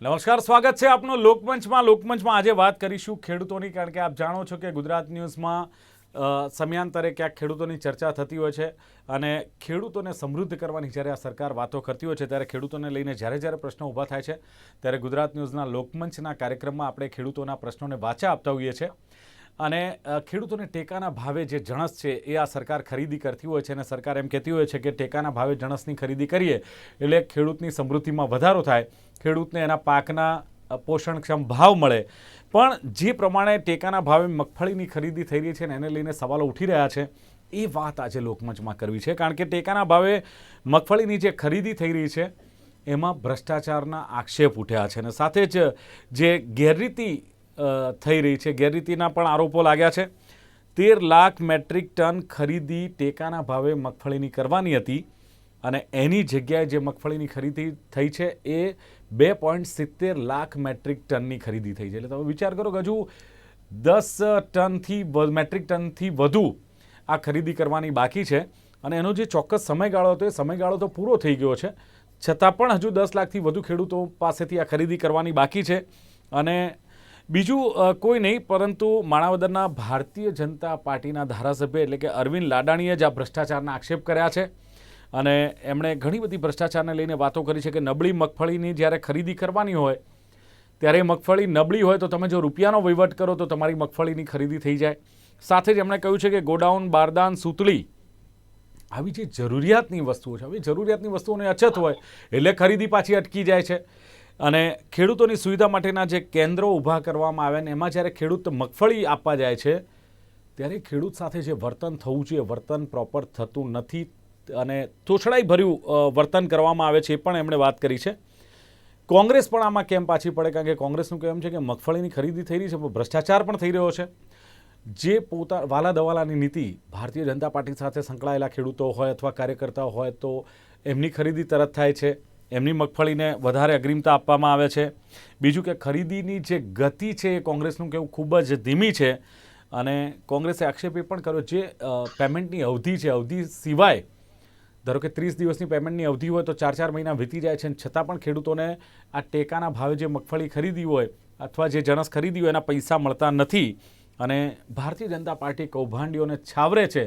નમસ્કાર, સ્વાગત છે આપનું લોકમંચમાં. લોકમંચમાં આજે વાત કરીશું ખેડૂતોની, કારણ કે આપ જાણો છો કે ગુજરાત ન્યૂઝમાં સમયાંતરે ક્યાંક ખેડૂતોની ચર્ચા થતી હોય છે અને ખેડૂતોને સમૃદ્ધ કરવાની જ્યારે આ સરકાર વાતો કરતી હોય છે, ત્યારે ખેડૂતોને લઈને જ્યારે જ્યારે પ્રશ્નો ઊભા થાય છે, ત્યારે ગુજરાત ન્યૂઝના લોકમંચના કાર્યક્રમમાં આપણે ખેડૂતોના પ્રશ્નોને વાચા આપતા હોઈએ છીએ. અને ખેડૂતોને ટેકાના ભાવે જે જણસ છે એ આ સરકાર ખરીદી કરતી હોય છે અને સરકાર એમ કહેતી હોય છે કે ટેકાના ભાવે જણસની ખરીદી કરીએ એટલે ખેડૂતની સમૃદ્ધિમાં વધારો થાય, ખેડૂતને એના પાકના પોષણક્ષમ ભાવ મળે. પણ જે પ્રમાણે ટેકાના ભાવે મગફળીની ખરીદી થઈ રહી છે ને એને લઈને સવાલો ઉઠી રહ્યા છે, એ વાત આજે લોકમંચમાં કરવી છે. કારણ કે ટેકાના ભાવે મગફળીની જે ખરીદી થઈ રહી છે, એમાં ભ્રષ્ટાચારના આક્ષેપ ઉઠ્યા છે. અને સાથે જ જે ગેરરીતિ થઈ રહી છે. ગેરરીતિના પણ આરોપો લાગ્યા છે. તેર લાખ મેટ્રિક ટન ખરીદી ટેકાના ભાવે મગફળીની કરવાની હતી અને એની જગ્યાએ જે મગફળીની ખરીદી થઈ છે એ બે પોઈન્ટ સિત્તેર લાખ મેટ્રિક ટનની ખરીદી થઈ છે. એટલે તમે વિચાર કરો કે હજુ દસ ટનથી મેટ્રિક ટનથી વધુ આ ખરીદી કરવાની બાકી છે અને એનો જે ચોક્કસ સમયગાળો હતો, એ સમયગાળો તો પૂરો થઈ ગયો છે. છતાં પણ હજુ દસ લાખથી વધુ ખેડૂતો પાસેથી આ ખરીદી કરવાની બાકી છે અને બીજું કોઈ નહીં, પરંતુ માણાવદરના ભારતીય જનતા પાર્ટીના ધારાસભ્ય એટલે કે અરવિંદ લાડાણીએ જ આ ભ્રષ્ટાચારના આક્ષેપ કર્યા છે. અને એમણે ઘણી બધી ભ્રષ્ટાચારને લઈને વાતો કરી છે કે નબળી મગફળીની જ્યારે ખરીદી કરવાની હોય, ત્યારે મગફળી નબળી હોય તો તમે જો રૂપિયાનો વહીવટ કરો તો તમારી મગફળીની ખરીદી થઈ જાય. સાથે જ એમણે કહ્યું છે કે ગોડાઉન, બારદાન, સૂતળી આવી જે જરૂરિયાતની વસ્તુઓ છે, આવી જરૂરિયાતની વસ્તુઓની અછત હોય, એટલે ખરીદી પાછી અટકી જાય છે. અને ખેડૂતોની સુવિધા માટેના જે કેન્દ્રો ઊભા કરવામાં આવ્યા ને એમાં જ્યારે ખેડૂત મગફળી આપવા જાય છે, ત્યારે ખેડૂત સાથે જે વર્તન થવું જોઈએ, વર્તન પ્રોપર થતું નથી અને તોછડાઈ ભર્યું વર્તન કરવામાં આવે છે એ પણ એમણે વાત કરી છે. કોંગ્રેસ પણ આમાં કેમ પાછી પડે? કારણ કે કોંગ્રેસનું કહેવું છે કે મગફળીની ખરીદી થઈ રહી છે, પણ ભ્રષ્ટાચાર પણ થઈ રહ્યો છે. જે પોતા વાલા દવાલાની નીતિ ભારતીય જનતા પાર્ટી સાથે સંકળાયેલા ખેડૂતો હોય અથવા કાર્યકર્તાઓ હોય તો એમની ખરીદી તરત થાય છે. એમની મગફળીને વધારે અગ્રિમતા આપવામાં આવે છે. બીજું કે ખરીદીની જે ગતિ છે એ કોંગ્રેસનું કેવું ખૂબ જ ધીમી છે અને કોંગ્રેસે આક્ષેપ એ પણ કર્યો જે પેમેન્ટની અવધિ છે, અવધિ સિવાય ધારો કે ત્રીસ દિવસની પેમેન્ટની અવધિ હોય તો ચાર ચાર મહિના વીતી જાય છે છતાં પણ ખેડૂતોને આ ટેકાના ભાવે જે મગફળી ખરીદી હોય અથવા જે જણસ ખરીદી હોય એના પૈસા મળતા નથી અને ભારતીય જનતા પાર્ટી કૌભાંડીઓને છાવરે છે.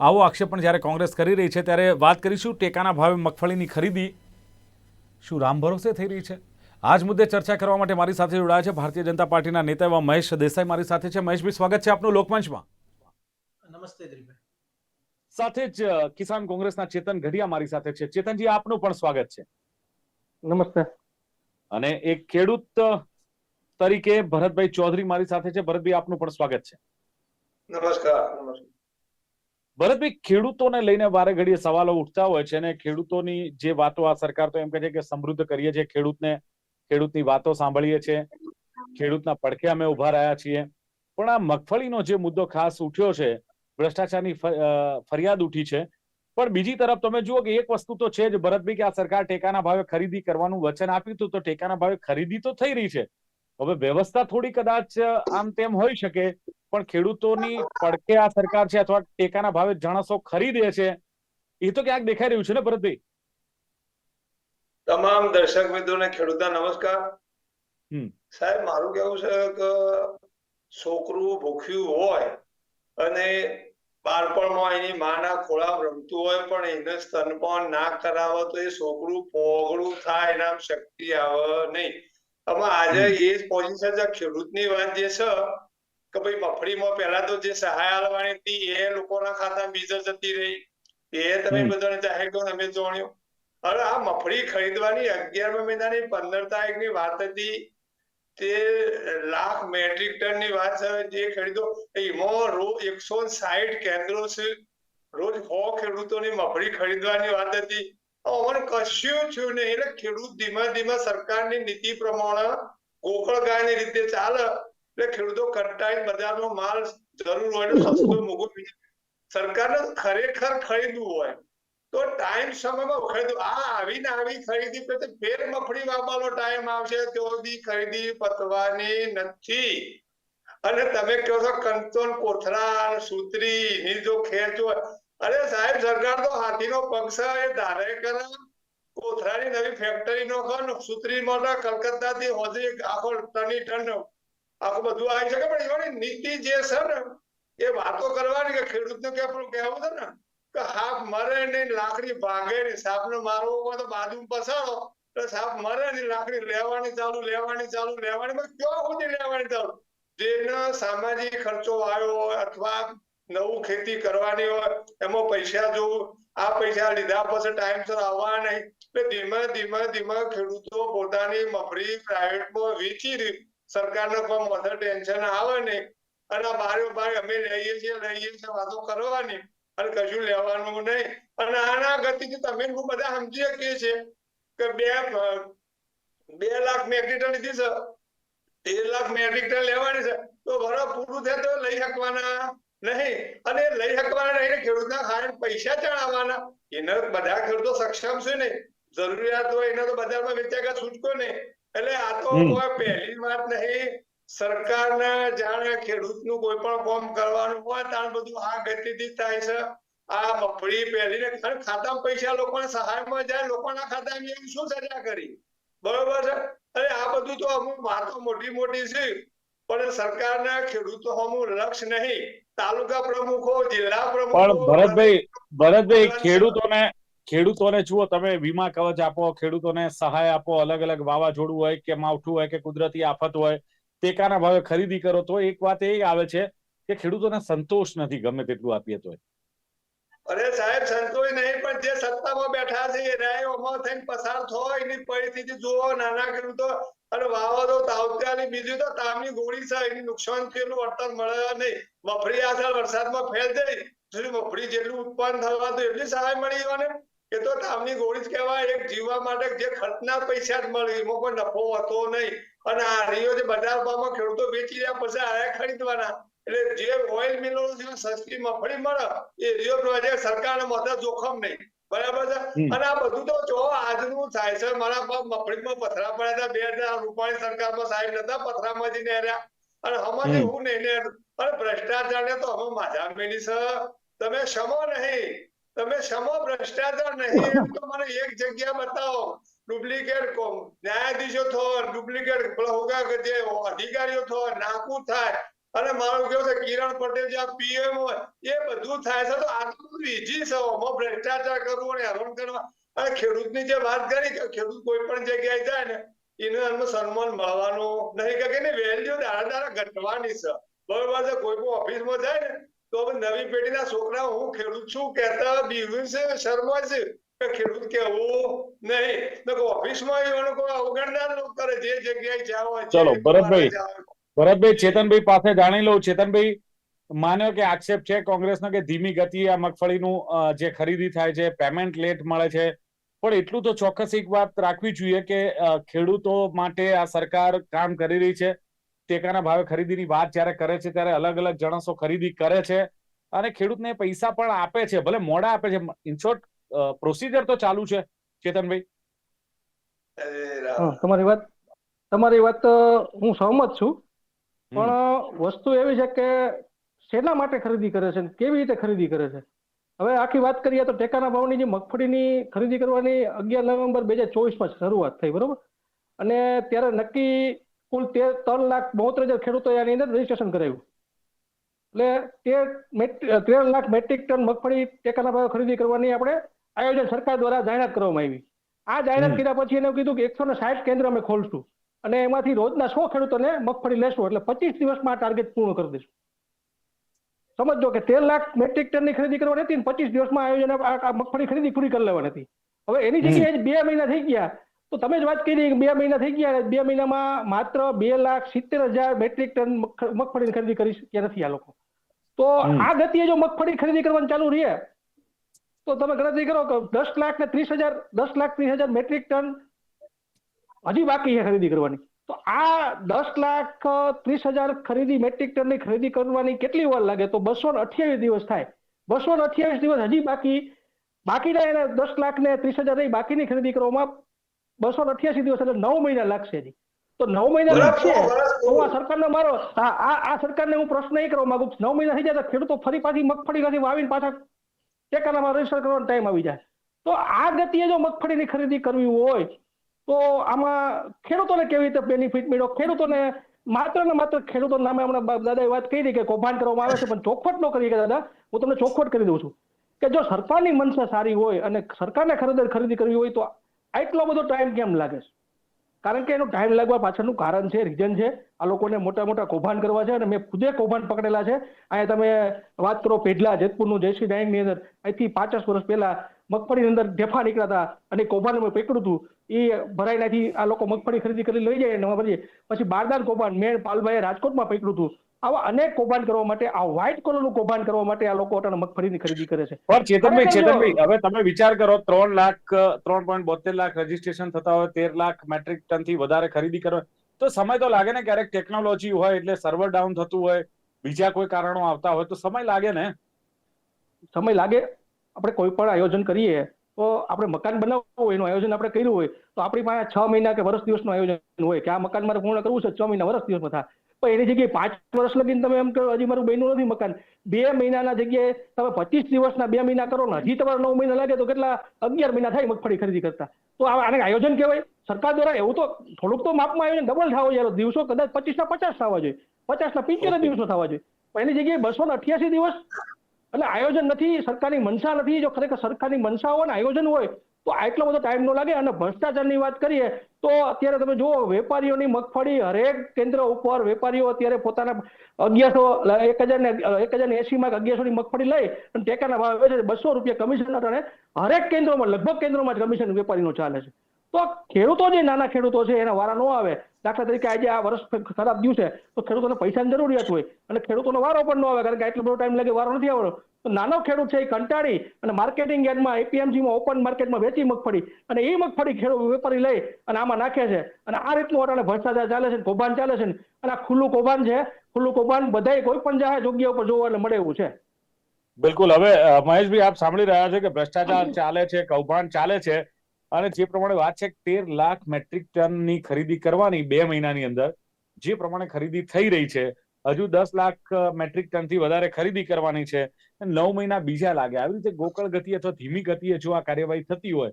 આવો આક્ષેપ પણ જ્યારે કોંગ્રેસ કરી રહી છે ત્યારે વાત કરીશું ટેકાના ભાવે મગફળીની ખરીદી શું રામ ભરોસે થઈ રહી છે? આ જ મુદ્દે ચર્ચા કરવા માટે મારી સાથે જોડાયા છે ભારતીય જનતા પાર્ટીના નેતા એવા મહેશ દેસાઈ. મારી સાથે છે. મહેશભાઈ સ્વાગત છે આપનું લોકમંચમાં. નમસ્તે સાથે જ કિસાન કોંગ્રેસના ચેતન ઘડિયા મારી સાથે છે. ચેતનજી આપનું પણ સ્વાગત છે. નમસ્તે. અને એક ખેડૂત તરીકે ભરતભાઈ ચૌધરી મારી સાથે છે. ભરતભાઈ આપનું પણ સ્વાગત છે. નમસ્કાર નમસ્કાર. ભરતભાઈ, ખેડૂતોને લઈને વારે ઘડીએ સવાલો ઉઠતા હોય છે અને ખેડૂતોની જે વાતો આ સરકાર તો એમ કહે છે કે સમૃદ્ધ કરીએ છીએ ખેડૂતને, ખેડૂતની વાતો સાંભળીએ છીએ, ખેડૂતના પડખે અમે ઊભા રહ્યા છીએ. પણ આ મગફળીનો જે મુદ્દો ખાસ ઉઠ્યો છે, ભ્રષ્ટાચારની ફરિયાદ ઉઠી છે. પણ બીજી તરફ તમે જુઓ કે એક વસ્તુ તો છે જ, ભરતભાઈ, કે આ સરકાર ટેકાના ભાવે ખરીદી કરવાનું વચન આપ્યું હતું તો ટેકાના ભાવે ખરીદી તો થઈ રહી છે. હવે વ્યવસ્થા થોડી કદાચ આમ તેમ હોઈ શકે પણ ખેડૂતોની પડકે આ સરકાર છે અથવા ટેકાના ભાવે જણસો ખરીદે છે એ તો ક્યાંક દેખાઈ રહ્યું છે ને ભરતભાઈ? તમામ દર્શક મિત્રોને ખેડૂતા નમસ્કાર સાહેબ મારું કેવું છે કે છોકરું ભૂખ્યું હોય અને બાળપણમાં એની માના ખોળા રમતું હોય પણ એને સ્તનપાન ના કરાવે તો એ છોકરું પોગળું થાય એના શક્તિ આવે નહીં. આમાં આજે એ પોઝિશન છે ખેડૂતની વાત જે છે કે ભાઈ મફળીમાં પહેલા તો જે સહાય આલવાની હતી એ લોકોના ખાતા બીજે જતી રહી. એ તમે બધાને જાહેર કરો અમે જોણ્યું. હવે આ મફળી ખરીદવાની અગિયારમા મહિનાની પંદર તારીખની વાત હતી. તે લાખ મેટ્રિક ટનની વાત છે જે ખરીદો એમાં રોજ એકસો સાહીઠ કેન્દ્રો છે. રોજ સો ખેડૂતોની મફળી ખરીદવાની વાત હતી. અમને કશું થયું નહીં. એટલે ખેડૂત ધીમા ધીમા સરકારની નીતિ પ્રમાણે ગોકળ ગાયની રીતે ચાલે. એટલે ખેડૂતો કંટાળી બજારનો માલ જરૂર હોય સસ્તો મોંઘો સરકારને ખરેખર ખરીદવું હોય. તો ટાઈમ સમયમાં ખરીદવું. આ આવીને આવી ખરીદી પછી ફેર મફળી વાપરવાનો ટાઈમ આવશે. તો બી ખરીદી પતવાની નથી. અને તમે કહો છો કંચોન, કોથળા, સૂત્રી ની જો ખેંચ હોય અરે સાહેબ, સરકાર તો હાથીનો છે, એ ધારે કરે. કોથરાની નવી ફેક્ટરી નો કર સુત્રી મોટા કલકત્તા થી હોજી આખો ટની ટન આખું બધું આવી શકે, પણ એવાની નીતિ જે છે ને, એ વાતો કરવાની કે ખેડૂતને કે આપણું કહેવું છે ને, કે હાફ મરે ને લાકડી ભાગે ને સાપને મારવો તો બાજુ પસાડો તો સાપ મરે ને લાકડી લેવાની ચાલુ લેવાની ચાલુ, લેવાની ક્યાં સુધી લેવાની ચાલુ? જેનો સામાજિક ખર્ચો આવ્યો અથવા નવું ખેતી કરવાની હોય, એમાં પૈસા જોવું, આ પૈસા લીધા પછી ટાઈમસર આવવા નહીં. એટલે ધીમે ધીમે ધીમે ખેડૂતો પોતાની મફળી પ્રાઇવેટમાં વેચી સરકારને કોઈ મોટું ટેન્શન આવે નહીં. અને આ બારે બારે અમે લઈએ છીએ લઈએ છીએ, વાતો કરવાની. અને કશું લેવાનું નહીં. અને આના ગતિથી તમે હું બધા સમજી શકીએ છીએ કે બે બે લાખ મેટ્રિક ટન લીધી છે. તેર લાખ મેટ્રિક ટન લેવાની છે. તો વરસ પૂરું થાય તો લઈ શકવાના. નહીં. અને લઈ શકવાના નહીં ખેડૂતના ખાને પૈસા ચડાવવાના. એને બધા ખેડૂતો સક્ષમ છે ને. જરૂરિયાત હોય એને તો બજારમાં વેચ્યા કે છૂટકો નહીં એટલે આ તો કોઈ પહેલી વાત નહીં. સરકારને જાણે ખેડૂતનું કોઈ પણ ફોર્મ કરવાનું હોય ત્યાં બધું આ ગતિથી થાય છે. આ મગફળી પહેરીને ખાતામાં પૈસા લોકોને સહાયમાં જાય લોકોના ખાતામાં એવી શું સજા કરી? બરોબર છે? અરે આ બધું તો અમુક વાતો મોટી મોટી છે. પણ સરકારના ખેડૂતો અમુક લક્ષ નહીં. તાલુકા પ્રમુખો જિલ્લા પણ ભરતભાઈ ભરતભાઈ ખેડૂતોને ખેડૂતોને જુઓ તમે વીમા કવચ આપો ખેડૂતોને સહાય આપો અલગ અલગ વાવાઝોડું હોય કે માવઠું હોય કે કુદરતી આફત હોય ટેકાના ભાવે ખરીદી કરો તો એક વાત એ આવે છે કે ખેડૂતોને સંતોષ નથી ગમે તેટલું આપીએ તો અરે સાહેબ સંતોષ નહીં પણ જે સત્તામાં બેઠા છે એ રાયોમાં થઈને પસાર થયો એની પરિસ્થિતિ જુઓ નાના ખેડૂતો અને વાવાઝો તાવત્યાની બીજું તો તામની ગોળી છે, એની નુકસાન થયેલું વળતર મળે નહીં મફળી આ વરસાદમાં ફેલ જઈ જેટલી મફળી જેટલું ઉત્પન્ન થવા તો એટલી સહાય મળી હોય એ તો તામની ગોળી જ કહેવાય, એક જીવવા માટે જે ખર્ચના પૈસા જ મળે, એમાં કોઈ નફો હતો નહીં. અને આ રીઓ જે બજાર ભાવમાં ખેડૂતો વેચી રહ્યા, પછી આ ખરીદવાના. એટલે જે ઓઇલ મિલો સસ્તી મફળી મળે, એ રિયો પ્રોજેક્ટ સરકારને માથે જોખમ નહીં. બરાબર છે? અને આ બધું તો જો આજનું થાય છે મારા બાપ મફળીમાં પથરા પડ્યા હતા બે હજાર રૂપાણી સરકારમાં સાહેબ નતા પથરામાંથી નેર્યા. અને હમણાં હમ. હું નહીં અને ભ્રષ્ટાચારને તો અમે માથા મેલી છે તમે ક્ષમો નહીં. તમે ક્ષમો ભ્રષ્ટાચાર નહીં. એમ તો મને એક જગ્યા બતાવો. ડુપ્લિકેટ ન્યાયાધીશો થો ડુપ્લિકેટ પેલો જે અધિકારીઓ થો નાકુ થાય. અને મારું કેવું છે કિરણ પટેલ જે પીએમ હોય એ બધું થાય છે. તો આ તો બધું ઈજી છે ભ્રષ્ટાચાર કરવું અને હેરાન કરવા. અને ખેડૂતની જે વાત કરી કે ખેડૂત કોઈ પણ જગ્યાએ જાય ને એને એમનું સન્માન મળવાનું નહીં કે એની વેલ્યુ દાડા દાડા ઘટવાની છે. બરોબર છે કોઈ પણ ઓફિસમાં જાય ને તો હવે નવી પેઢીના છોકરા હું ખેડૂત છું કહેતા બીવું છે શર્મા છે કે ખેડૂત કેવું નહીં. ઓફિસમાં એવાનું કોઈ અવગણના ન કરે જે જગ્યાએ જાવ હોય ચલો, ભરતભાઈ. ભરતભાઈ ચેતનભાઈ પાસે જાણી લઉં. ચેતનભાઈ માન્યો કે આક્ષેપ છે કોંગ્રેસનો કે ધીમી ગતિ આ મગફળીનું જે ખરીદી થાય છે પેમેન્ટ લેટ મળે છે. પણ એટલું તો ચોક્કસ એક વાત રાખવી જોઈએ કે ખેડૂતો માટે આ સરકાર કામ કરી રહી છે. ટેકાના ભાવે ખરીદીની વાત જ્યારે કરે છે ત્યારે અલગ અલગ જણસો ખરીદી કરે છે. અને ખેડૂતને પૈસા પણ આપે છે ભલે મોડા આપે છે. ઇનશોર્ટ પ્રોસિજર તો ચાલુ છે. ચેતનભાઈ? તમારી વાત તમારી વાત હું સહમત છું. પણ વસ્તુ એવી છે કે શેના માટે ખરીદી કરે છે કેવી રીતે ખરીદી કરે છે? હવે આખી વાત કરીએ તો ટેકાના ભાવની જે મગફળીની ખરીદી કરવાની અગિયાર નવેમ્બર બે હજાર ચોવીસમાં શરૂઆત થઈ બરોબર? અને ત્યારે નક્કી કુલ તેર ત્રણ લાખ બોતેર હજાર ખેડૂતોએ આની અંદર રજીસ્ટ્રેશન કરાવ્યું. એટલે તેર તેર લાખ મેટ્રિક ટન મગફળી ટેકાના ભાવે ખરીદી કરવાની આપણે આયોજન સરકાર દ્વારા જાહેરાત કરવામાં આવી. આ જાહેરાત કર્યા પછી એને કીધું કે એકસો ને સાઠ કેન્દ્ર અમે ખોલશું. અને એમાંથી રોજના સો ખેડૂતોને મગફળી લેશું એટલે પચીસ દિવસમાં ટાર્ગેટ પૂર્ણ કરી દઈશું. સમજો કે તેર લાખ મેટ્રિક ટનની ખરીદી કરવાની હતી પચીસ દિવસમાં આયોજન આ મગફળી ખરીદી પૂરી કરી લેવાની હતી. હવે એની જગ્યાએ બે મહિના થઈ ગયા. તો તમે જ વાત કરી બે મહિના થઈ ગયા અને બે મહિનામાં માત્ર બે લાખ સિત્તેર હજાર મેટ્રિક ટન મગ- મગફળીની ખરીદી કરી શક્યા નથી આ લોકો. તો આ ગતિએ જો મગફળી ખરીદી કરવાનું ચાલુ રહે તો તમે ગણતરી કરો કે દસ લાખ ને ત્રીસ હજાર દસ લાખ ત્રીસ હજાર મેટ્રિક ટન હજી બાકી છે ખરીદી કરવાની. તો આ દસ લાખ ત્રીસ હજાર ખરીદી મેટ્રિક ટનની ખરીદી કરવાની કેટલી વાર લાગે? તો બસો અઠ્યાવીસ દિવસ થાય. બસો અઠ્યાવીસ દિવસ હજી બાકી. બાકીના એને દસ લાખ ને ત્રીસ હજાર રહી બાકીની ખરીદી કરવામાં બસો અઠ્યાસી દિવસ એટલે નવ મહિના લાગશે હજી. તો નવ મહિના લાગશે? તો આ સરકારને મારો આ આ સરકારને હું પ્રશ્ન એ કરવા માંગુ નવ મહિના થઈ જાય તો ખેડૂતો ફરી પાછી મગફળી નથી વાવીને પાછા ટેકાનામાં રજિસ્ટર કરવાનો ટાઈમ આવી જાય. તો આ ગતિએ જો મગફળીની ખરીદી કરવી હોય તો આમાં ખેડૂતોને કેવી રીતે બેનિફિટ મળ્યો? ખેડૂતોને માત્ર ને માત્ર ખેડૂતો નામે હમણાં દાદા દાદાએ વાત કરી કે કૌભાંડ કરવામાં આવે છે, પણ ચોખવટ ન કરી કે દાદા, હું તમને ચોખવટ કરી દઉં છું. કે જો સરકારની મનસા સારી હોય અને સરકારને ખરીદર ખરીદી કરવી હોય તો આટલો બધો ટાઈમ કેમ લાગે છે? કારણ કે એનો ટાઈમ લાગવા પાછળનું કારણ છે રીઝન છે. આ લોકોને મોટા મોટા કૌભાંડ કરવા છે અને મેં ખુદે કૌભાંડ પકડેલા છે. અહીંયા તમે વાત કરો પેઢલા જેતપુરનું જયશ્રી ડાયંગની અંદર. અહીંથી પાંચસ વર્ષ પહેલા મગફળીની અંદર ઢેફા નીકળ્યા હતા અને કૌભાંડ પકડ્યું હતું. એ ભરાઈનાથી આ લોકો મગફળી ખરીદી કરી લઈ જાય નવા ભરીએ પછી બારદાન કૌભાંડ મેં પાલભાઈએ રાજકોટમાં પકડ્યું હતું. આવા અનેક કૌભાંડ કરવા માટે આ વ્હાઇટ કોલરનું કૌભાંડ કરવા માટે આ લોકો અટાણે મગફળીની ખરીદી કરે છે. પણ ચેતનભાઈ ચેતનભાઈ હવે તમે વિચાર કરો ત્રણ લાખ ત્રણ પોઈન્ટ બોતેર લાખ રજીસ્ટ્રેશન થતા હોય તેર લાખ મેટ્રિક ટનથી વધારે ખરીદી કરો તો સમય તો લાગે ને ક્યારેક ટેકનોલોજી હોય એટલે સર્વર ડાઉન થતું હોય બીજા કોઈ કારણો આવતા હોય તો સમય લાગે ને? સમય લાગે. આપણે કોઈ પણ આયોજન કરીએ તો આપણે મકાન બનાવવું હોય એનું આયોજન આપણે કર્યું હોય તો આપણી પાસે છ મહિના કે વર્ષ દિવસનું આયોજન હોય કે આ મકાન મારે પૂર્ણ કરવું છે છ મહિના વર્ષ દિવસમાં થાય. પણ એની જગ્યાએ પાંચ વર્ષ લગીને તમે એમ કહો હજી મારું બન્યું નથી મકાન. બે મહિનાના જગ્યાએ તમે પચીસ દિવસના બે મહિના કરો ને હજી તમારે નવ મહિના લાગે તો કેટલા અગિયાર મહિના થાય મગફળી ખરીદી કરતા. તો આને આયોજન કહેવાય. સરકાર દ્વારા એવું તો થોડુંક તો માપમાં આયોજન ડબલ થવા જોઈએ દિવસો કદાચ પચીસ ના પચાસ થવા જોઈએ પચાસ ના પિંચોતેર દિવસો થવા જોઈએ. પણ એની જગ્યાએ બસો ને અઠ્યાસી દિવસ એટલે આયોજન નથી, સરકારની મનસા નથી. જો ખરેખર સરકારની મનસા હોય ને, આયોજન હોય, તો આટલો બધો ટાઈમ ન લાગે અને ભ્રષ્ટાચારની વાત કરીએ, તો અત્યારે તમે જુઓ, વેપારીઓની મગફળી હરેક કેન્દ્ર ઉપર વેપારીઓ અત્યારે પોતાના અગિયારસો એક હજાર ને, એક હજાર ને એસી માં અગિયારસો ની મગફળી લઈ અને ટેકાના ભાવે છે. બસો રૂપિયા કમિશન અને હરેક કેન્દ્રોમાં, લગભગ કેન્દ્રોમાં જ કમિશન વેપારીનો ચાલે છે. તો ખેડૂતો જે નાના ખેડૂતો છે, એના વારા ન આવે. દાખલા તરીકે આજે આ વર્ષ ખરાબ દિવસે તો ખેડૂતોને પૈસાની જરૂરિયાત હોય અને ખેડૂતોનો વારો પણ ન આવે કારણ કે એટલો બધો ટાઈમ લાગે વારો નથી આવવાનો તો નાનો ખેડૂત છે એ કંટાળી અને માર્કેટિંગ યાર્ડમાં એપીએમસીમાં ઓપન માર્કેટમાં વેચી મગફળી અને એ મગફળી ખેડૂત વેપારી લઈ અને આમાં નાખે છે. અને આ રીતનું અટાણે ભ્રષ્ટાચાર ચાલે છે કૌભાંડ ચાલે છે અને આ ખુલ્લું કૌભાંડ છે ખુલ્લું કૌભાંડ બધાય કોઈ પણ જાહેર જગ્યા ઉપર જોવા એટલે મળે એવું છે. બિલકુલ. હવે મહેશભાઈ આપ સાંભળી રહ્યા છે કે ભ્રષ્ટાચાર ચાલે છે કૌભાંડ ચાલે છે. અને જે પ્રમાણે વાત છે તેર લાખ મેટ્રિક ટનની ખરીદી કરવાની બે મહિનાની અંદર, જે પ્રમાણે ખરીદી થઈ રહી છે, હજુ દસ લાખ મેટ્રિક ટનથી વધારે ખરીદી કરવાની છે નવ મહિના બીજા લાગે આવી રીતે ગોકળ ગતિ અથવા ધીમી ગતિએ જો આ કાર્યવાહી થતી હોય,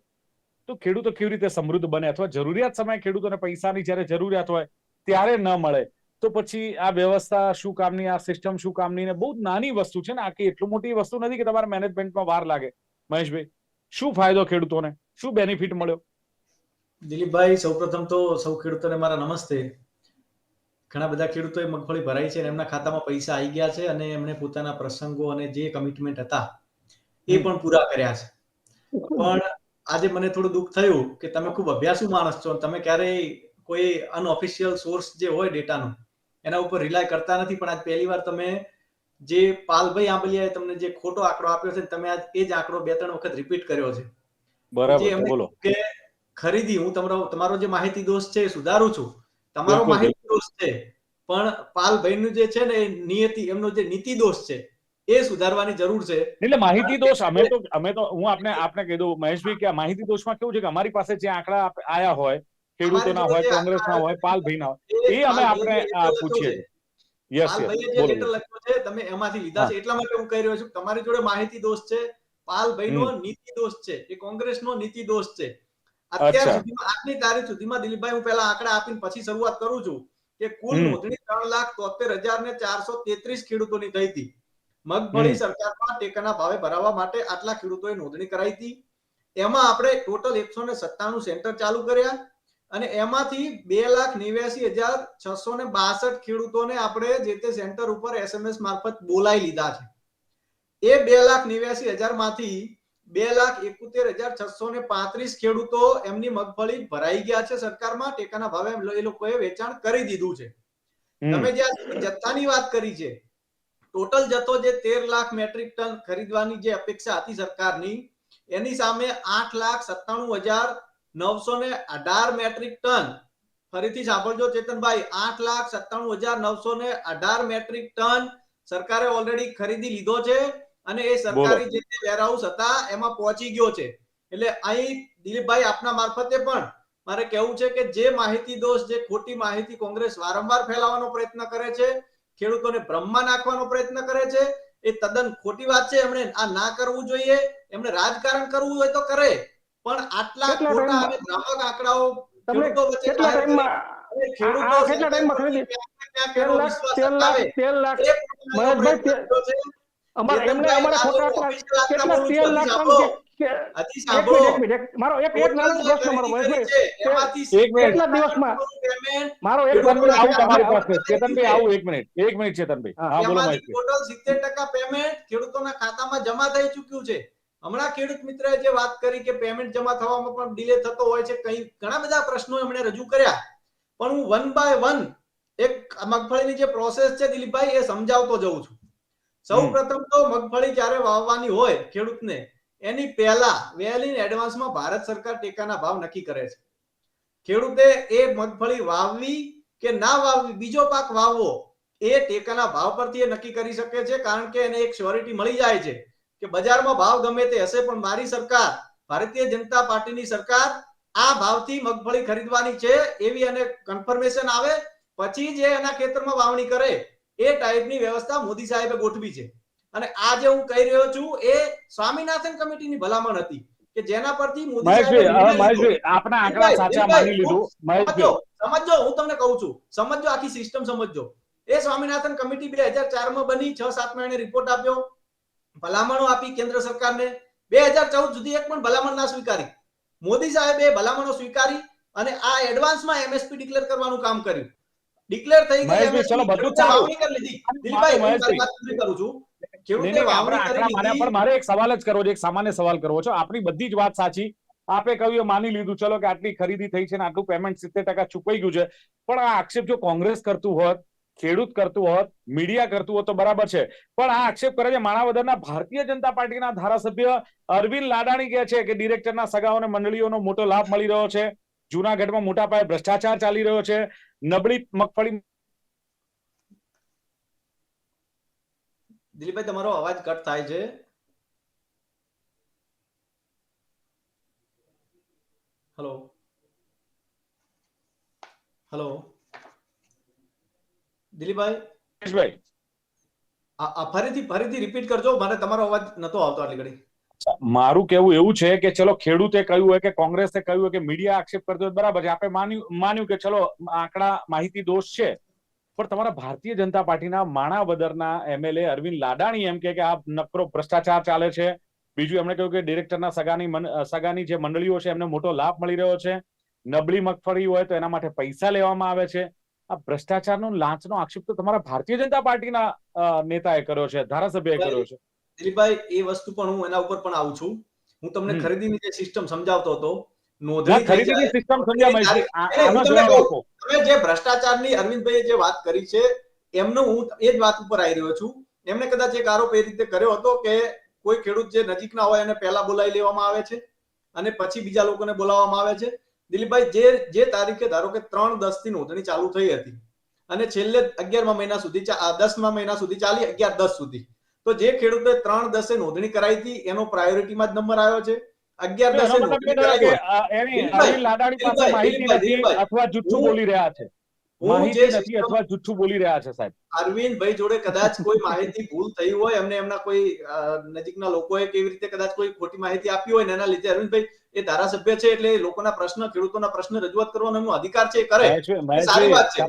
તો ખેડૂતો કેવી રીતે સમૃદ્ધ બને? અથવા જરૂરિયાત સમયે ખેડૂતોને પૈસાની જ્યારે જરૂરિયાત હોય, ત્યારે ન મળે. તો પછી આ વ્યવસ્થા શું કામની, આ સિસ્ટમ શું કામની, ને બહુ નાની વસ્તુ છે ને આ કઈ એટલું મોટી વસ્તુ નથી કે તમારે મેનેજમેન્ટમાં વાર લાગે. મહેશભાઈ? શું ફાયદો ખેડૂતોને? શું બેનિફિટ મળ્યો? દિલીપભાઈ સૌપ્રથમ તો સૌ ખેડૂતોને મારા નમસ્તે. ઘણા બધા ખેડૂતોએ મગફળી ભરાઈ છે અને એમના ખાતામાં પૈસા આવી ગયા છે અને એમણે પોતાના પ્રસંગો અને જે કમિટમેન્ટ હતા એ પણ પૂરા કર્યા છે. પણ આજે મને થોડું દુઃખ થયું કે તમે ખૂબ અભ્યાસુ માણસ છો તમે ક્યારેય કોઈ અનઓફિશિયલ સોર્સ જે હોય ડેટાનો એના ઉપર રિલાય કરતા નથી. પણ આજ પહેલી વાર તમે જે પાલભાઈ આંબલિયાએ તમને જે ખોટો આંકડો આપ્યો છે તમે આજ એ જ આંકડો બે ત્રણ વખત રિપીટ કર્યો છે. બરાબર બોલો. કે ખરીદી હું તમારો તમારો જે માહિતી દોષ છે એ સુધારું છું. તમારો માહિતી દોષ છે પણ પાલભાઈનું જે છે ને એ નિયતિ એમનો જે નીતિ દોષ છે એ સુધારવાની જરૂર છે. એટલે માહિતી દોષ અમે તો અમે તો હું આપને આપને કહી દઉં મહેશભાઈ કે માહિતી દોષમાં કેવું છે કે અમારી પાસે જે આંકડા આયા હોય ખેડૂતોના હોય કોંગ્રેસના હોય પાલભાઈના હોય એ અમે આપણે પૂછીએ. છીએ યસ યસ જે બોલો લેટર લખ્યો છે તમે એમાંથી લીધા છે એટલા માટે હું કહી રહ્યો છું તમારી જોડે માહિતી દોષ છે પાલભાઈનો નીતિ દોષ છે એ કોંગ્રેસનો નીતિ દોષ છે. અત્યાર સુધીમાં આજની તારીખ સુધીમાં દિલીપભાઈ હું પહેલા આંકડા આપીને પછી શરૂઆત કરું છું કે કુલ નોંધણી ત્રણ લાખ તોતેર હજાર ને ચારસો તેત્રીસ ખેડૂતોની થઈ હતી. મગફળી. સરકારમાં ટેકાના ભાવે ભરાવવા માટે આટલા ખેડૂતોએ નોંધણી કરાવી હતી. એમાં આપણે ટોટલ એકસો ને સત્તાણું સેન્ટર ચાલુ કર્યા. અને એમાંથી બે લાખ નેવ્યાસી હજાર છસો ને બાસઠ ખેડૂતોને આપણે જે તે સેન્ટર ઉપર એસએમએસ મારફત બોલાવી લીધા છે. એ બે લાખ નેવ્યાસી હજારમાંથી બે લાખ એકોતેર હજાર છસો ને પાંત્રીસ ખેડૂતો એમની મગફળી ભરાઈ ગયા છે સરકારમાં ટેકાના ભાવે એ લોકોએ વેચાણ કરી દીધું છે. તમે જે જથ્થાની વાત કરી છે ટોટલ જથ્થો જે તેર લાખ મેટ્રિક ટન ખરીદવાની જે અપેક્ષા હતી સરકારની એની સામે આઠ લાખ સત્તાણું હજાર નવસો ને અઢાર મેટ્રિક ટન. ફરીથી સાંભળજો ચેતનભાઈ આઠ લાખ સત્તાણું હજાર નવસો ને અઢાર મેટ્રિક ટન સરકારે ઓલરેડી ખરીદી લીધો છે અને એ સરકારી જે વેરહાઉસ હતા એમાં પહોંચી ગયો છે. એટલે અહીં દિલીપભાઈ આપના મારફતે પણ મારે કહેવું છે કે જે માહિતી દોષ જે ખોટી માહિતી કોંગ્રેસ વારંવાર ફેલાવવાનો પ્રયત્ન કરે છે ખેડૂતોને ભ્રમમાં નાખવાનો પ્રયત્ન કરે છે એ તદ્દન ખોટી વાત છે. એમણે આ ના કરવું જોઈએ એમણે રાજકારણ કરવું હોય તો કરે. પણ આટલા ખોટા અને ભ્રામક આંકડાઓ તમને કેટલા ટાઈમમાં ખેડૂતો કેટલા ટાઈમમાં ખરીદી? તેર લાખ મહેશભાઈ. અમારે એમને અમારા ખોટા આંકડા કેટલા તેર લાખ મારો એક એક નાનો પ્રશ્ન મારો મહેશભાઈ કરી છે, એમાંથી એક મિનિટ. કેટલા દિવસમાં? મારો એક ચેતનભાઈ આવું તમારી પાસે ચેતનભાઈ આવું એક મિનિટ એક મિનિટ ચેતનભાઈ હા. બોલો મહેશભાઈ. total 70% પેમેન્ટ ખેડૂતોના ખાતામાં જમા થઈ ચૂક્યું છે. હમણાં ખેડૂત મિત્રએ જે વાત કરી કે પેમેન્ટ જમા થવામાં પણ ડિલે થતો હોય છે કઈ ઘણા બધા પ્રશ્નો એમણે રજૂ કર્યા. પણ હું વન બાય વન એક મગફળીની જે પ્રોસેસ છે દિલીપભાઈ એ સમજાવતો જઉં છું. સૌ પ્રથમ તો મગફળી જ્યારે વાવવાની હોય ખેડૂતને એની પહેલા વેલીન એડવાન્સમાં ભારત સરકાર ટેકાના ભાવ નક્કી કરે છે. ખેડૂતે એ મગફળી વાવવી કે ના વાવવી બીજો પાક વાવવો એ ટેકાના ભાવ પરથી એ નક્કી કરી શકે છે કારણ કે એને એક શ્યોરિટી મળી જાય છે. કે બજારમાં ભાવ ગમે તે હશે પણ મારી સરકાર ભારતીય જનતા પાર્ટીની સરકાર આ ભાવથી મગફળી ખરીદવાની છે એવી અને કન્ફર્મેશન આવે પછી જે એના ખેતરમાં વાવણી કરે એ ટાઈપની વ્યવસ્થા મોદી સાહેબે ગોઠવી છે. અને આ જે હું કહી રહ્યો છું એ સ્વામિનાથન કમિટીની ભલામણ હતી કે જેના પરથી મોદી સાહેબે મહેશભાઈ હવે નિર્ણય લીધો. મહેશભાઈ આપના આંકડા સાચા માની લીધું. સમજો સમજો હું તમને કહું છું સમજો આખી સિસ્ટમ સમજો. એ સ્વામિનાથન કમિટી બે હજાર ચારમાં બની છ સાત મહિને એને રિપોર્ટ આપ્યો. ભલામણો આપી કેન્દ્ર સરકારને. બે હજાર ચૌદ સુધી એક પણ ભલામણ ના સ્વીકારી. મોદી સાહેબે ભલામણો સ્વીકારી અને આ એડવાન્સમાં એમએસપી ડિક્લેર કરવાનું કામ કર્યું. ડિક્લેર થઈ ગઈ ચલો, બધું વાવણી કરી લીધી. દિલીપભાઈ હું વાત પૂરી કરું છું. ખેડૂતે વાવણી કરી લીધી? પણ મારે એક સવાલ જ કરવો છે એક સામાન્ય સવાલ કરવો છે. આપણી બધી જ વાત સાચી. આપે કહ્યું માની લીધું. ચલો કે આટલી ખરીદી થઈ છે ને આટલું પેમેન્ટ સિત્તેર ટકા ચૂકવાઈ ગયું છે. પણ આ આક્ષેપ જો કોંગ્રેસ કરતું હોત ખેડૂત કરતું હોત, મીડિયા કરતું હોત તો બરાબર છે. પણ આ આક્ષેપ કરે છે માણાવદરના ભારતીય જનતા પાર્ટીના ધારાસભ્ય અરવિંદ લાડાણી કહે છે કે ડિરેક્ટરના સગાઓને મંડળીઓનો મોટો લાભ મળી રહ્યો છે. જુનાગઢમાં મોટા પાયે ભ્રષ્ટાચાર ચાલી રહ્યો છે. નબળી મગફળી દિલીપભાઈ, તમારો અવાજ કટ થાય છે. હલો. હેલો. દિલીપભાઈ? ફરીથી ફરીથી રિપીટ કરજો મને તમારો અવાજ નતો આવતો આટલી ઘડી. મારું કેવું એવું છે કે ચલો ખેડૂતે કહ્યું હોય કે કોંગ્રેસે કહ્યું હોય કે મીડિયા આક્ષેપ કરતો બરાબર છે. આપણે માન્યું માન્યું કે ચલો આંકડા માહિતી દોષ છે. પણ તમારા ભારતીય જનતા પાર્ટીના માણાવદરના એમએલએ અરવિંદ લાડાણી એમ કે આ નકરો ભ્રષ્ટાચાર ચાલે છે. બીજું એમણે કહ્યું કે ડિરેક્ટરના સગાની સગાની જે મંડળીઓ છે એમને મોટો લાભ મળી રહ્યો છે. નબળી મગફળી હોય તો એના માટે પૈસા લેવામાં આવે છે. આ ભ્રષ્ટાચારનો લાંચનો આક્ષેપ તો તમારા ભારતીય જનતા પાર્ટીના નેતાએ કર્યો છે ધારાસભ્યએ કર્યો છે. દિલીપભાઈ એ વસ્તુ પણ હું એના ઉપર પણ આવું છું. હું તમને. ખરીદીની જે સિસ્ટમ સમજાવતો હતો ખરીદીની સિસ્ટમ તમે જે ભ્રષ્ટાચારની અરવિંદભાઈએ જે વાત કરી છે એમનો હું એ જ વાત ઉપર આવી રહ્યો છું. એમને કદાચ એક આરોપ એ રીતે કર્યો હતો કે કોઈ ખેડૂત જે નજીકના હોય એને પહેલા બોલાવી લેવામાં આવે છે અને પછી બીજા લોકોને બોલાવવામાં આવે છે. દિલીપભાઈ જે જે તારીખે ધારો કે ત્રણ દસથી નોંધણી ચાલુ થઈ હતી અને છેલ્લે અગિયારમા મહિના સુધી દસમા મહિના સુધી ચાલી અગિયાર દસ સુધી. તો જે ખેડૂતે ત્રણ દસે નોંધણી કરાવી હતી એનો પ્રાયોરિટીમાં જ નંબર આવ્યો છે. અગિયાર દસે નોંધણી કરાવી. અથવા જુઠ્ઠું બોલી રહ્યા છે. હું જે માહિતી નથી system- અથવા જુઠ્ઠું બોલી રહ્યા છે સાહેબ. અરવિંદભાઈ જોડે કદાચ કોઈ માહિતી ભૂલ થઈ હોય એમને એમના કોઈ નજીકના લોકોએ કેવી રીતે કદાચ કોઈ ખોટી માહિતી આપી હોય એના લીધે અરવિંદભાઈ એ ધારાસભ્ય છે એટલે લોકોના પ્રશ્ન ખેડૂતોના પ્રશ્ન રજૂઆત કરવાનો એમનો અધિકાર છે એ કરે. સારી વાત છે.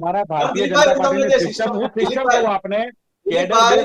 આપને. કેડર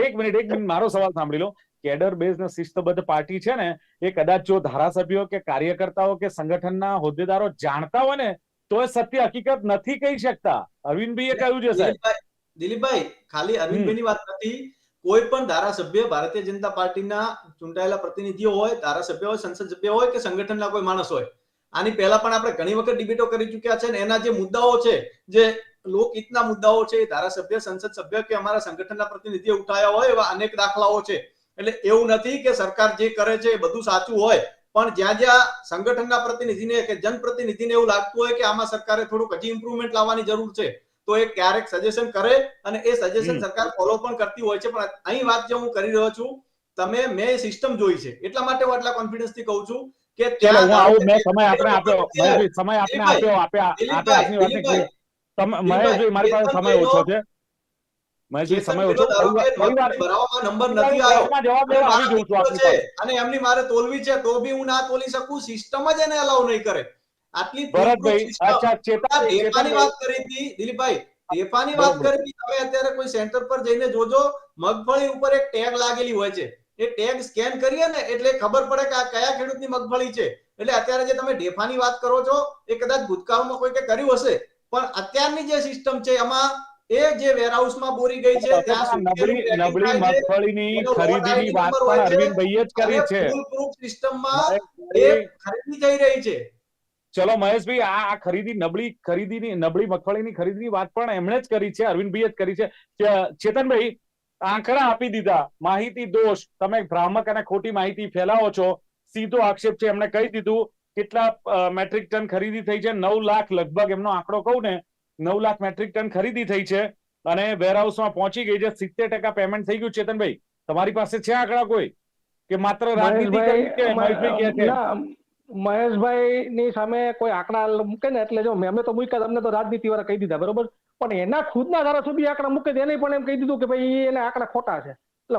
એક મિનિટ એક મિનિટ મારો સવાલ સાંભળી લો. કેડર બેઝ ને શિસ્તબદ્ધ પાર્ટી છે ને એ કદાચ જો ધારાસભ્યો કે કાર્યકર્તાઓ કે સંગઠનના હોદ્દેદારો જાણતા હોય ને તો એ સત્ય હકીકત નથી કહી શકતા. અરવિંદભાઈએ કહ્યું છે સાહેબ. દિલીપભાઈ દિલીપભાઈ ખાલી અરવિંદભાઈની વાત નથી. કોઈ પણ ધારાસભ્ય ભારતીય જનતા પાર્ટીના ચૂંટાયેલા પ્રતિનિધિઓ હોય, ધારાસભ્ય હોય, સંસદ સભ્ય હોય કે સંગઠનના કોઈ માણસ હોય, આની પહેલા પણ આપણે ઘણી વખત ડિબેટો કરી ચૂક્યા છે અને એના જે મુદ્દાઓ છે, જે લોકહિતના મુદ્દાઓ છે, એ ધારાસભ્ય, સંસદ સભ્ય કે અમારા સંગઠનના પ્રતિનિધિએ ઉઠાયા હોય એવા અનેક દાખલાઓ છે. એટલે એવું નથી કે સરકાર જે કરે છે એ બધું સાચું હોય, પણ જ્યાં જ્યાં સંગઠનના પ્રતિનિધિને કે જનપ્રતિનિધિને એવું લાગતું હોય કે આમાં સરકારે થોડુંક હજી ઇમ્પ્રુવમેન્ટ લાવવાની જરૂર છે તો એ ક્યારેક સજેશન કરે અને એ સજેશન સરકાર ફોલો પણ કરતી હોય છે. પણ અહીં વાત જે હું કરી રહ્યો છું તમે મેં સિસ્ટમ જોઈ છે. એટલા માટે હું આટલા કોન્ફિડન્સથી કહું છું કે ચલો ત્યાં હું આવું મેં સમય આપણે આપ્યો. સમય આપણે આપ્યો આપે આપે આપની વાતને તમે મહેશભાઈ મારી પાસે સમય ઓછો છે. મહેશભાઈ સમય ઓછો ભરાવામાં નંબર નથી આવ્યો જવાબ અને એમની મારે તોલવી છે તો બી હું ના તોલી શકું. સિસ્ટમ જ એને અલાઉ નહીં કરે. આટલી ભરતભાઈ અચ્છા ચેતા આ વાત કરી હતી દિલીપભાઈ. ઢેફાની વાત કરી હતી તમે અત્યારે કોઈ સેન્ટર પર જઈને જોજો મગફળી ઉપર એક ટેગ લાગેલી હોય છે. એ ટેગ સ્કેન કરીએ ને એટલે ખબર પડે કે આ કયા ખેડૂતની મગફળી છે. એટલે અત્યારે જે તમે ઢેફાની વાત કરો છો એ કદાચ ભૂતકાળમાં કોઈકે કર્યું હશે. પણ અત્યારની જે સિસ્ટમ છે એમાં એ જે વેરહાઉસમાં બોરી ગઈ છે ત્યાં નબળી નબળી. મગફળીની ખરીદીની વાત પણ. અરવિંદભાઈએ જ કરી છે. ફૂલ પ્રૂફ સિસ્ટમમાં એ ખરીદી થઈ રહી છે. ચલો મહેશભાઈ આ આ ખરીદી નબળી ખરીદીની નબળી મગફળીની ખરીદીની વાત પણ એમણે જ કરી છે અરવિંદભાઈએ જ કરી છે. ચેતનભાઈ આંકડા આપી દીધા માહિતી દોષ. તમે ભ્રામક અને ખોટી માહિતી ફેલાવો છો. સીધો આક્ષેપ છે એમણે કહી દીધું કેટલા મેટ્રિક ટન ખરીદી થઈ છે? નવ લાખ લગભગ એમનો આંકડો કહું ને નવ લાખ મેટ્રિક ટન ખરીદી થઈ છે અને વેરહાઉસમાં પહોંચી ગઈ છે. સિત્તેર ટકા પેમેન્ટ થઈ ગયું. ચેતનભાઈ તમારી પાસે છે આંકડા કોઈ? કે માત્ર રાજનીતિ કરી છે? મહેશભાઈ ના, સામે કોઈ આંકડા મૂકે ને એટલે જો મેં અમે તો મૂક્યા તમને તો રાજનીતિ વાળા કહી દીધા બરોબર? પણ એના ખુદના ધારાસભ્ય આંકડા મૂકે એને પણ એમ કહી દીધું કે ભાઈ એને આંકડા ખોટા છે. એટલે.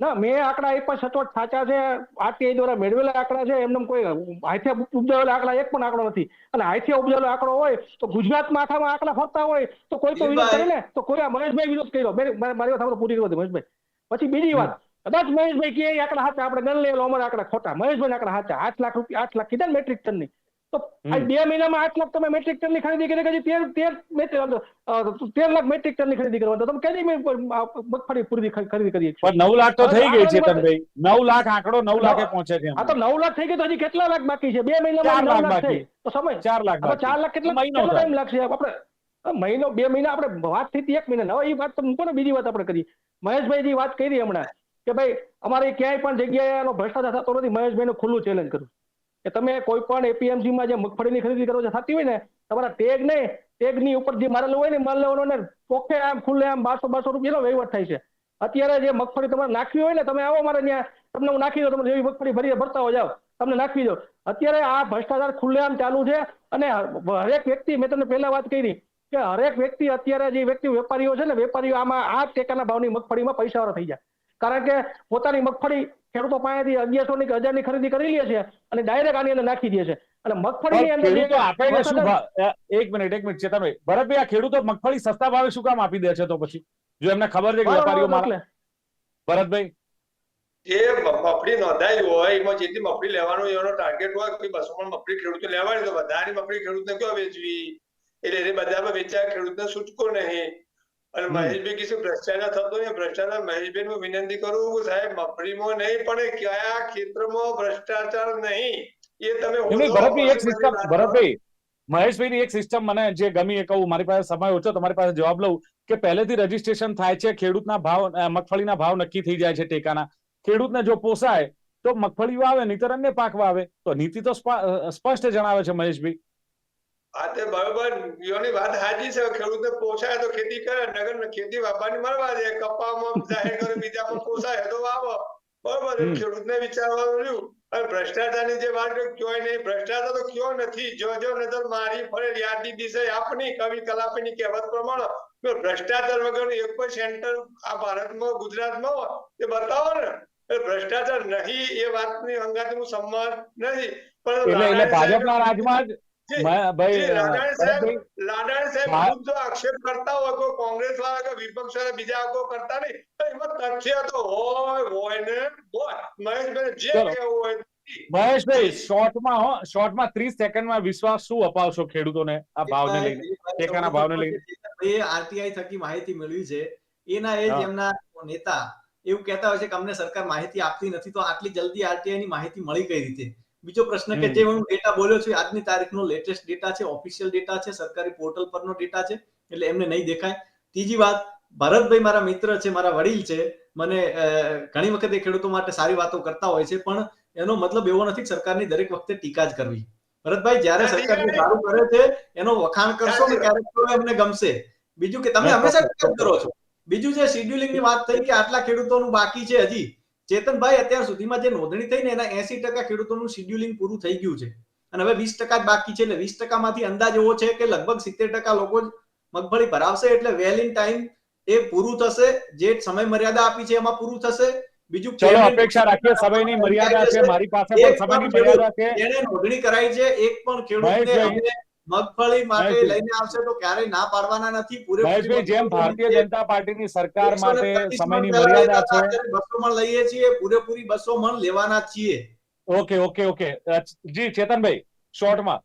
ના, મેં આંકડા આપ્યા સચોટ સાચા છે આરટીઆઈ દ્વારા મેળવેલા આંકડા છે એમને કોઈ હાથે ઉપજાવેલા આંકડા એક પણ આંકડો નથી. અને હાથે ઉપજાવેલો આંકડો હોય તો ગુજરાત માથામાં આંકડા ફરતા હોય તો કોઈ તો વિરોધ કરે ને તો કોઈ મહેશભાઈ વિરોધ કર્યો. મારી મારી વાત પૂરી કરવા દે મહેશભાઈ. પછી બીજી વાત. કદાચ મહેશભાઈ કે આંકડા સાચા આપણે ગણ લેલો અમારા આંકડા ખોટા. મહેશભાઈ આંકડા સાચા આઠ લાખ રૂપિયા આઠ લાખ કીધા ને મેટ્રિક ટનની. તો આ બે મહિનામાં આઠ લાખ તમે મેટ્રિક ટનની ખરીદી કરી કે તેર તેર તેર લાખ મેટ્રિક ટનની ખરીદી કરવા તો તમે દી મગફળી પૂરી ખરીદી કરીએ પણ નવ લાખ તો થઈ ગઈ છે વાત- નવ લાખ આંકડો નવ લાખે પહોંચે છે આ તો નવ લાખ થઈ ગઈ તો હજી કેટલા લાખ બાકી છે? બે મહિનામાં નવ લાખ બાકી. થઈ. તો સમય. ચાર લાખ. ચાર લાખ કેટલા મહિનો ટાઈમ લાગશે? આપણે મહિનો બે મહિના આપણે વાત થઈ હતી એક મહિના હવે એ વાત તો મૂકો ને બીજી વાત આપણે કરી મહેશભાઈ જે વાત કરી હમણાં. કે ભાઈ, અમારે ક્યાંય પણ જગ્યાએ એનો ભ્રષ્ટાચાર થતો નથી, મહેશભાઈને ખુલ્લું ચેલેન્જ કરું. કે તમે કોઈ પણ એપીએમસીમાં જે મગફળીની ખરીદી કરો છો, થતી હોય ને, તમારા ટેગ ને ટેગની ઉપર જે મારેલું હોય ને, માલ લેવાનો ને પોખે આમ, ખુલ્લે આમ બારસો બારસો રૂપિયાનો વહીવટ થાય છે. અત્યારે જે મગફળી તમારે નાખવી હોય ને, તમે આવો મારે ત્યાં, તમને હું નાખી દઉં તમે જેવી મગફળી ભરી ભરતા હો જાઓ. તમને નાખી દો અત્યારે આ ભ્રષ્ટાચાર ખુલ્લેઆમ ચાલુ છે, અને હરેક વ્યક્તિ, મેં તમને પહેલા વાત કરી, કે હરેક વ્યક્તિ અત્યારે જે વ્યક્તિ વેપારીઓ છે ને, વેપારીઓ આમાં આ ટેકાના ભાવની મગફળીમાં પૈસાવાળા થઈ જાય. કારણ કે પોતાની મગફળી ખેડૂતો પાસેથી અગિયારસો ની કે હજારની ખરીદી કરી લે છે અને ડાયરેક્ટ આની અંદર નાખી દે છે. અને મગફળીની અંદર આપે શું એક મિનિટ એક મિનિટ ચેતનભાઈ ભરતભાઈ આ ખેડૂતો મગફળી સસ્તા ભાવે શું કામ આપી દે છે તો પછી? જો એમને ખબર છે કે વેપારીઓ ભરતભાઈ જે મ- નોંધાઈ હોય એમાં જેટલી મગફળી લેવાનું એનો ટાર્ગેટ હોય કે બસો પણ મગફળી ખેડૂતો લેવાની તો વધારે મગફળી ખેડૂતને કયો વેચવી? એટલે એ બધામાં વેચાય ખેડૂતને છૂટકો નહીં. અને મહેશભાઈ કીધું ભ્રષ્ટાચાર થતો નહીં ભ્રષ્ટાચાર મહેશભાઈ નું વિનંતી કરું સાહેબ મગફળીમાં નહીં પણ કયા ક્ષેત્રમાં ભ્રષ્ટાચાર નહીં? એ તમે ભરતભાઈ એક સિસ્ટમ. ભરતભાઈ મહેશભાઈની એક સિસ્ટમ મને જે ગમી એ કહું મારી પાસે સમય ઓછો તમારી પાસે જવાબ લઉં કે પહેલેથી રજીસ્ટ્રેશન થાય છે ખેડૂતના ભાવ મગફળીના ભાવ નક્કી થઈ જાય છે ટેકાના. ખેડૂતને જો પોસાય તો મગફળી વાવે નહીતર અન્ય પાક વાવે. તો નીતિ તો સ્પષ્ટ જણાવે છે મહેશભાઈ. હા તે બરોબર યોની વાત સાચી છે. ખેડૂતને પોસાય તો ખેતી કરે નગર ખેતી વાપવાની મળવા દે. કપામાં જાહેર કરે બીજામાં પોસાય તો વાવો. બરોબર. ખેડૂતને વિચારવાનું રહ્યું. અને ભ્રષ્ટાચારની જે વાત કયો નહીં. ભ્રષ્ટાચાર તો કયો નથી. જો જો નજર મારી ફરે યાદી દિશે આપની કવિ કલાપીની કહેવત પ્રમાણે. ભ્રષ્ટાચાર વગર એક પણ સેન્ટર આ ભારતમાં ગુજરાતમાં હોય એ બતાવો ને. ભ્રષ્ટાચાર નહીં એ વાતની અંગાથી હું સંમત નથી પણ ભાજપના રાજમાં જ આક્ષેપ કરતા હોય કોઈ કોંગ્રેસ વાળા કે વિપક્ષ વાળા બીજા કોઈ કરતા નહીં તો એમાં તથ્ય તો હોય હોય ને હોય. મહેશભાઈ જે ચલો. હોય મહેશભાઈ શોર્ટમાં હો શોર્ટમાં ત્રીસ સેકન્ડમાં વિશ્વાસ શું અપાવશો ખેડૂતોને આ ભાવને લઈને? ટેકાના ભાવને લઈને. એ આરટીઆઈ થકી માહિતી મેળવી છે એના એ એમના નેતા એવું કહેતા હોય છે કે અમને સરકાર માહિતી આપતી નથી તો આટલી જલ્દી આરટીઆઈ ની માહિતી મળી કઈ રીતે? બીજો પ્રશ્ન કે જે હું ડેટા બોલ્યો છું આજની તારીખનો લેટેસ્ટ ડેટા છે ઓફિશિયલ ડેટા છે સરકારી પોર્ટલ પરનો ડેટા છે એટલે એમને નહીં દેખાય. ત્રીજી વાત ભરતભાઈ મારા મિત્ર છે મારા વડીલ છે મને ઘણી વખત એ ખેડૂતો માટે સારી વાતો કરતા હોય છે પણ એનો મતલબ એવો નથી સરકારની દરેક વખતે ટીકા જ કરવી. ભરતભાઈ જયારે સરકાર સારું કરે છે એનો વખાણ કરશો ને ક્યારેક તો એમને ગમશે. બીજું કે તમે હંમેશા કરો છો. બીજું જે શેડ્યુલિંગની વાત થઈ કે આટલા ખેડૂતોનું બાકી છે હજી ચેતનભાઈ અત્યાર સુધીમાં જે નોંધણી થઈ ને એના એસી ટકા ખેડૂતોનું શિડ્યુલિંગ પૂરું થઈ ગયું છે. અને હવે વીસ ટકા જ બાકી છે એટલે વીસ ટકામાંથી અંદાજ એવો છે કે લગભગ સિત્તેર ટકા લોકો જ મગફળી ભરાવશે એટલે વેલ ઇન ટાઈમ એ પૂરું થશે જે સમય મર્યાદા આપી છે એમાં પૂરું થશે. બીજું ચલો અપેક્ષા રાખીએ સમયની મર્યાદા છે મારી પાસે પણ સમયની મર્યાદા છે. એને નોંધણી કરાઈ છે એક પણ ખેડૂતને મગફળી માટે લઈને આવશે તો ક્યારેય ના પાડવાના નથી. પૂરેપૂરી જેમ ભારતીય. જનતા પાર્ટીની સરકાર માટે સમયની મર્યાદા છે. અત્યારે 200 મણ લઈએ છીએ પૂરેપૂરી બસો મણ લેવાના છીએ. Okay okay okay. જી ચેતનભાઈ શોર્ટમાં.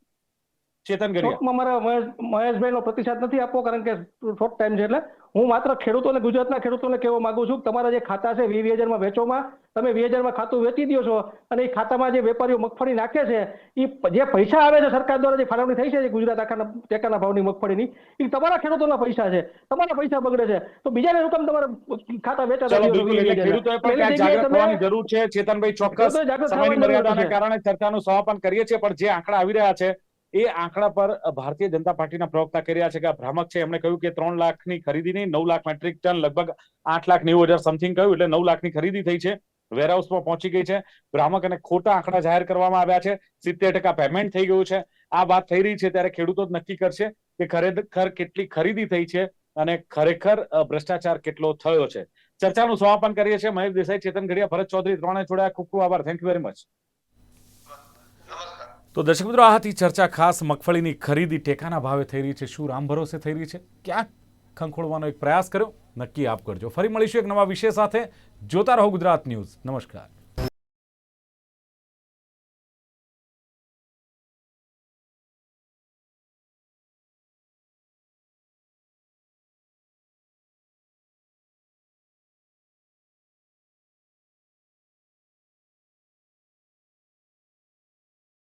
ચેતન ગઢિયા. મારા મહેશભાઈ નો પ્રતિસાદ નથી આપવો કારણ કે શોર્ટ ટાઈમ છે એટલે. હું માત્ર ખેડૂતોને ગુજરાતના ખેડૂતોને કહેવા માંગુ છું કે તમારા જે ખાતા છે વી હજારમાં વેચોમાં તમે વી હજારમાં ખાતું વેચી દો છો અને એ ખાતામાં જે વેપારીઓ મગફળી નાખે છે એ જે પૈસા આવે છે સરકાર દ્વારા જે ફાળવણી થઈ છે ગુજરાત આખાના ટેકાના ભાવની મગફળીની એ તમારા ખેડૂતોના પૈસા છે તમારા પૈસા બગડે છે. તો બીજાને શું કામ તમારા ખાતા વેચાતા ચલો દો છો બિલકુલ એટલે 20,000 ખેડૂતોએ પણ એની ક્યાંક જગ્યાએ જાગૃત તમે- થવાની જરૂર છે. ચેતનભાઈ ચોક્કસ સમયની જરૂર કારણે ચર્ચાનું સમાપન કરીએ છીએ પણ જે આંકડા આવી રહ્યા છે એ આંકડા પર ભારતીય જનતા પાર્ટીના પ્રવક્તા કરી રહ્યા છે કે ભ્રામક છે. એમણે કહ્યું કે ત્રણ લાખની ખરીદીની નવ લાખ મેટ્રિક ટન લગભગ આઠ લાખ નેવું હજાર સમથિંગ કહ્યું એટલે નવ લાખની ખરીદી થઈ છે. વેરહાઉસમાં પહોંચી ગઈ છે. ભ્રામક અને ખોટા આંકડા જાહેર કરવામાં આવ્યા છે. સિત્તેર ટકા પેમેન્ટ થઈ ગયું છે. આ વાત થઈ રહી છે ત્યારે ખેડૂતો જ નક્કી કરશે કે ખરેખર કેટલી ખરીદી થઈ છે અને ખરેખર ભ્રષ્ટાચાર કેટલો થયો છે. ચર્ચાનું સમાપન કરીએ છીએ. મહેશ દેસાઈ, ચેતન ઘડિયા ભરત ચૌધરી ત્રણે જોડ્યા ખૂબ ખૂબ આભાર. થેન્ક યુ વેરી મચ તો દર્શક મિત્રો, આ હતી ચર્ચા ખાસ મગફળીની ખરીદી ટેકાના ભાવે થઈ રહી છે. શું રામ ભરોસે થઈ રહી છે? ક્યાંક ખંખોળવાનો એક પ્રયાસ કર્યો? નક્કી આપ કરજો. ફરી મળીશું એક નવા વિષય સાથે. જોતા રહો ગુજરાત ન્યૂઝ. નમસ્કાર.